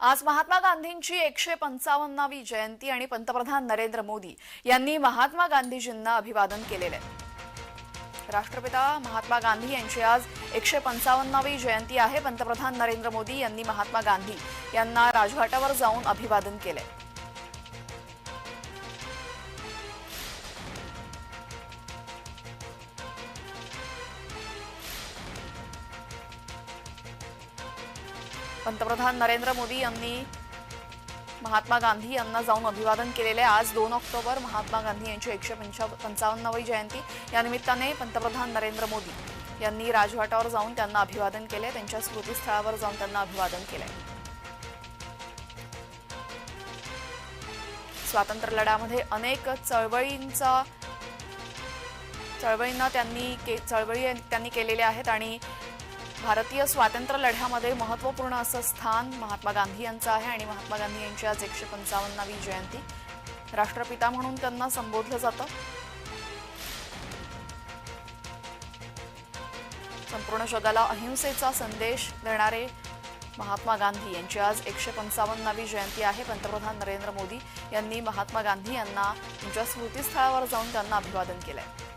आज महात्मा गांधींची एकशे पंचावन्नावी जयंती आणि पंतप्रधान नरेंद्र मोदी यांनी महात्मा गांधीजींना अभिवादन केलेले आहे. राष्ट्रपिता महात्मा गांधी यांची आज एकशे पंचावन्नावी जयंती आहे पंतप्रधान नरेंद्र मोदी यांनी महात्मा गांधी यांना राजघाटावर जाऊन अभिवादन केले पंतप्रधान नरेंद्र मोदी यांनी महात्मा गांधी यांना जाऊन अभिवादन केलेले आहे. आज दोन ऑक्टोबर महात्मा गांधी यांची एकशे पंचा पंचावन्नावी जयंती या निमित्ताने पंतप्रधान नरेंद्र मोदी यांनी राजघाटावर जाऊन त्यांना अभिवादन केले त्यांच्या स्मृतीस्थळावर जाऊन त्यांना अभिवादन केले स्वातंत्र्य लढ्यामध्ये अनेक चळवळींचा चळवळींना त्यांनी के चळवळी त्यांनी केलेल्या आहेत आणि भारतीय स्वातंत्र्य लढ्यामध्ये महत्त्वपूर्ण असं स्थान महात्मा गांधी यांचं आहे आणि महात्मा गांधी यांची आज एकशे पंचावन्नावी जयंती. राष्ट्रपिता म्हणून त्यांना संबोधलं जातं. संपूर्ण जगाला अहिंसेचा संदेश देणारे महात्मा गांधी यांची आज एकशे पंचावन्नावी जयंती आहे. पंतप्रधान नरेंद्र मोदी यांनी महात्मा गांधी यांना त्यांच्या स्मृतीस्थळावर जाऊन त्यांना अभिवादन केलं आहे